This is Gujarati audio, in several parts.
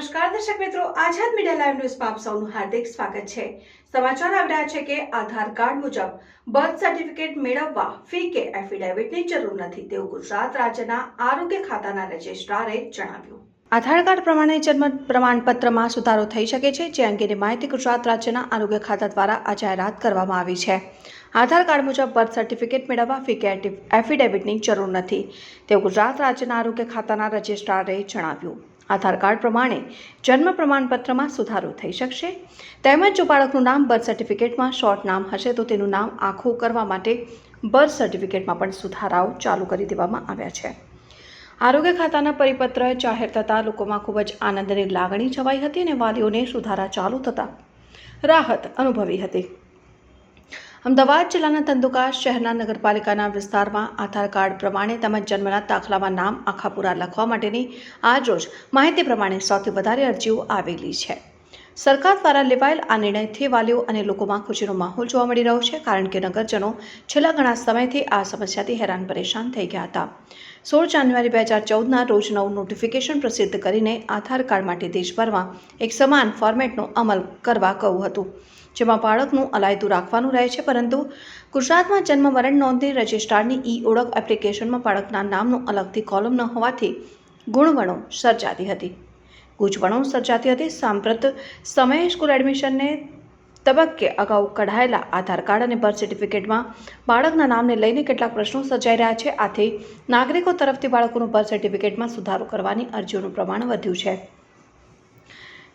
નમસ્કાર દર્શક મિત્રો, આઝાદ મીડિયા લાઈવ ન્યૂઝમાં આપ સૌનું હાર્દિક સ્વાગત છે. સમાચાર આવી રહ્યા છે કે આધાર કાર્ડ મુજબ બર્થ સર્ટિફિકેટ મેળવવા ફી કે એફિડેવિટની જરૂર નથી તેવું ગુજરાત રાજ્યના આરોગ્ય ખાતાના રજિસ્ટ્રારે જણાવ્યું. આધાર કાર્ડ પ્રમાણે જન્મ પ્રમાણપત્રમાં સુધારો થઈ શકે છે, જે અંગેની માહિતી ગુજરાત રાજ્યના આરોગ્ય ખાતા દ્વારા આ જાહેરાત કરવામાં આવી છે. આધાર કાર્ડ મુજબ બર્થ સર્ટિફિકેટ મેળવવા ફી કે એફિડેવિટની જરૂર નથી તેવું ગુજરાત રાજ્યના આરોગ્ય ખાતાના રજિસ્ટ્રારે જણાવ્યું. આધાર કાર્ડ પ્રમાણે જન્મ પ્રમાણપત્રમાં સુધારો થઈ શકશે. તેમજ જો બાળકનું નામ બર્થ સર્ટિફિકેટમાં શોર્ટ નામ હશે, તો તેનું નામ આખું કરવા માટે બર્થ સર્ટિફિકેટમાં પણ સુધારાઓ ચાલુ કરી દેવામાં આવ્યા છે. આરોગ્ય ખાતાના પરિપત્ર જાહેર થતાં લોકોમાં ખૂબ જ આનંદની લાગણી છવાઈ હતી અને વાલીઓને સુધારા ચાલુ થતાં રાહત અનુભવી હતી. અમદાવાદ જિલ્લાના ધંધુકા શહેરના નગરપાલિકાના વિસ્તારમાં આધાર કાર્ડ પ્રમાણે તેમજ જન્મના દાખલામાં નામ આખા પૂરા લખવા માટેની આજરોજ માહિતી પ્રમાણે સૌથી વધારે અરજીઓ આવેલી છે. સરકાર દ્વારા લેવાયેલ આ નિર્ણયથી વાલીઓ અને લોકોમાં ખુશીનો માહોલ જોવા મળી રહ્યો છે કારણ કે નગરજનો છેલ્લા ઘણા સમયથી આ સમસ્યાથી હેરાન પરેશાન થઈ ગયા હતા. સોળ જાન્યુઆરી બે હજાર ચૌદના રોજ નવું નોટિફિકેશન પ્રસિદ્ધ કરીને આધાર કાર્ડ માટે દેશભરમાં એક સમાન ફોર્મેટનો અમલ કરવા કહ્યું હતું. જેમાં બાળકનું અલાયદું રાખવાનું રહે છે, પરંતુ ગુજરાતમાં જન્મ મરણ નોંધણી રજિસ્ટ્રારની ઈ ઓળખ એપ્લિકેશનમાં બાળકના નામનું અલગથી કોલમ ન હોવાથી ગુણવણો સર્જાતી હતી. ગૂંચવણો સર્જાતી હતી. સાંપ્રત સમયે સ્કૂલ એડમિશનને તબક્કે અગાઉ કઢાયેલા આધાર કાર્ડ અને બર્થ સર્ટિફિકેટમાં બાળકના નામને લઈને કેટલાક પ્રશ્નો સર્જાઈ રહ્યા છે. આથી નાગરિકો તરફથી બાળકોનું બર્થ સર્ટિફિકેટમાં સુધારો કરવાની અરજીઓનું પ્રમાણ વધ્યું છે.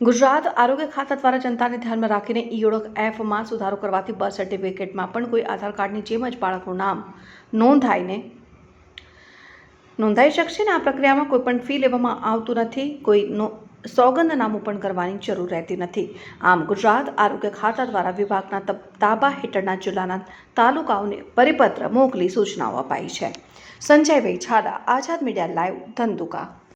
ગુજરાત આરોગ્ય ખાતા દ્વારા જનતાને ધ્યાનમાં રાખીને ઈ ઓળખ એપમાં સુધારો કરવાથી બર્થ સર્ટિફિકેટમાં પણ કોઈ આધાર કાર્ડની જેમ જ બાળકનું નામ નોંધાઈને નોંધાઈ શકશે ને આ પ્રક્રિયામાં કોઈ પણ ફી લેવામાં આવતું નથી, કોઈ સોગંદનામું પણ કરવાની જરૂર રહેતી નથી. આમ ગુજરાત આરોગ્ય ખાતા દ્વારા વિભાગના તાબા હેઠળના જિલ્લાના તાલુકાઓને પરિપત્ર મોકલી સૂચનાઓ અપાઈ છે. સંજયભાઈ છાડા આઝાદ મીડિયા લાઈવ, ધંધુકા.